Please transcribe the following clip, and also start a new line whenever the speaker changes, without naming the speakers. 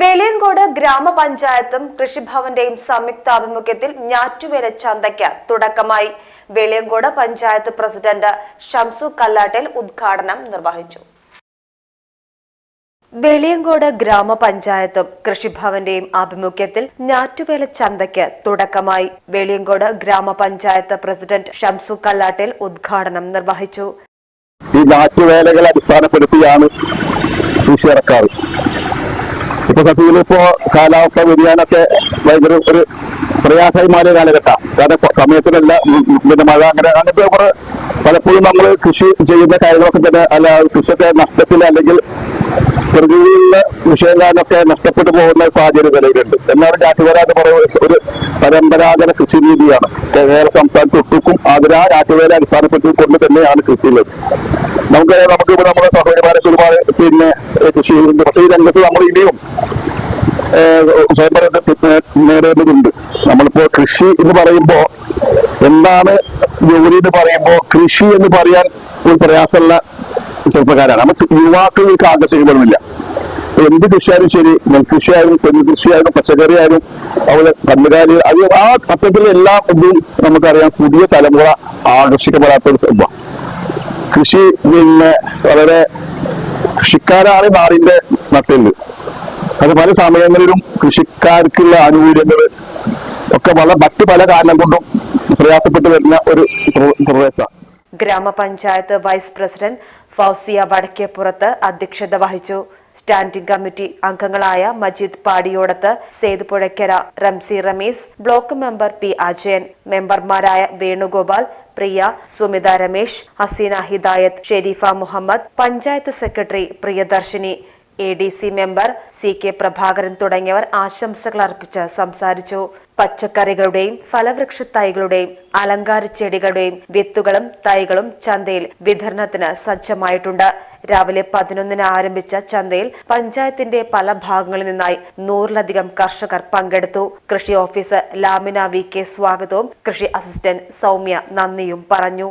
വെളിയങ്കോട് ഗ്രാമപഞ്ചായത്തും കൃഷിഭവന്റെയും സംയുക്താഭിമുഖ്യത്തിൽ ഞാറ്റുവേല ചന്തയ്ക്ക് തുടക്കമായി. വെളിയങ്കോട് പഞ്ചായത്ത് പ്രസിഡന്റ് ഷംസു കല്ലാട്ടേൽ ഉദ്ഘാടനം നിർവഹിച്ചു. വെളിയങ്കോട് ഗ്രാമപഞ്ചായത്തും കൃഷിഭവന്റെയും ആഭിമുഖ്യത്തിൽ ഞാറ്റുവേല ചന്തയ്ക്ക് തുടക്കമായി. വെളിയങ്കോട് ഗ്രാമപഞ്ചായത്ത് പ്രസിഡന്റ് ഷംസു കല്ലാട്ടേൽ ഉദ്ഘാടനം നിർവഹിച്ചു.
ഈ ഞാറ്റുവേലകളെ അടിസ്ഥാനപ്പെടുത്തിയാണ് കൃഷി ഇറക്കാറ് ഇപ്പൊ സത്യത്തിൽ ഇപ്പോ കാലാവസ്ഥ വ്യതിയാനമൊക്കെ ഭയങ്കര ഒരു പ്രയാസമായി മാറിയ കാലഘട്ടം. കാരണം സമയത്തിനല്ല പിന്നെ മഴ അങ്ങനെ അങ്ങനത്തെ കുറെ പലപ്പോഴും നമ്മൾ കൃഷി ചെയ്യുന്ന കാര്യങ്ങളൊക്കെ തന്നെ അല്ല കൃഷിയൊക്കെ നഷ്ടത്തിൽ അല്ലെങ്കിൽ പ്രകൃതിയിലെ വിഷയങ്ങളൊക്കെ നഷ്ടപ്പെട്ടു പോകുന്ന സാഹചര്യം നിലവിലുണ്ട്. എന്നാലും ഞാറ്റുവേല എന്ന് പറയുന്നത് ഒരു പരമ്പരാഗത കൃഷി രീതിയാണ്. കേരള സംസ്ഥാനത്ത് ഒട്ടുക്കും അതിന് ആ ഞാറ്റുവേല അടിസ്ഥാനപ്പെടുത്തിക്കൊണ്ട് തന്നെയാണ് കൃഷിയുള്ളത്. നമുക്ക് നമുക്ക് നമ്മുടെ സഹോദരന്മാരെ ഒരുപാട് പിന്നെ കൃഷി ചെയ്യുന്നുണ്ട് പക്ഷേ ഈ രംഗത്ത് നമ്മൾ ഇനിയും നേടേണ്ടതുണ്ട്. നമ്മളിപ്പോ കൃഷി എന്ന് പറയുമ്പോ എന്താണ് ജോലി എന്ന് പറയുമ്പോ കൃഷി എന്ന് പറയാൻ ഒരു പ്രയാസമുള്ള ചെറുപ്പക്കാരാണ്. നമുക്ക് യുവാക്കൾക്ക് ആകർഷിക്കപ്പെടുന്നില്ല. എന്ത് കൃഷിയായാലും ശരി നെൽകൃഷിയായാലും തെങ്ങ് കൃഷിയായാലും പച്ചക്കറി ആയാലും അതുപോലെ കന്നുകാലി അത് ആ അത്തരത്തിൽ എല്ലാ ഇതും നമുക്കറിയാം പുതിയ തലമുറ ആകർഷിക്കപ്പെടാത്ത ഒരു സംഭവം. കൃഷി പിന്നെ വളരെ കൃഷിക്കാരാണ് നാടിന്റെ നട്ടെല്ല്. അത് പല സമയങ്ങളിലും കൃഷിക്കാർക്കുള്ള ആനുകൂല്യങ്ങൾ ഒക്കെ വളരെ മറ്റു പല കാരണം കൊണ്ടും പ്രയാസപ്പെട്ടു വരുന്ന ഒരു പ്ര- പ്രദേശമാണ്
ഗ്രാമപഞ്ചായത്ത് വൈസ് പ്രസിഡന്റ് ഫൗസിയ വടക്കേപ്പുറത്ത് അധ്യക്ഷത വഹിച്ചു. സ്റ്റാൻഡിംഗ് കമ്മിറ്റി അംഗങ്ങളായ Majeed Padiyodath Sethupuzhakkara Ramsi Rameez block member P Ajayan മെമ്പർമാരായ Venugopal Priya Sumitha Ramesh Haseena Hidayath Sherifa Muhammad panchayat secretary Priyadarshini A D C member C K Prabhakaran തുടങ്ങിയവർ ആശംസകൾ അർപ്പിച്ച് സംസാരിച്ചു. പച്ചക്കറികളുടെയും ഫലവൃക്ഷ തൈകളുടെയും അലങ്കാര ചെടികളുടെയും വിത്തുകളും തൈകളും ചന്തയിൽ വിതരണത്തിന് സജ്ജമായിട്ടുണ്ട്. രാവിലെ പതിനൊന്നിന് ആരംഭിച്ച ചന്തയിൽ പഞ്ചായത്തിന്റെ പല ഭാഗങ്ങളിൽ നിന്നായി നൂറിലധികം കർഷകർ പങ്കെടുത്തു. കൃഷി ഓഫീസർ ലാമിന വി കെ സ്വാഗതവും കൃഷി അസിസ്റ്റന്റ് സൗമ്യ നന്ദിയും പറഞ്ഞു.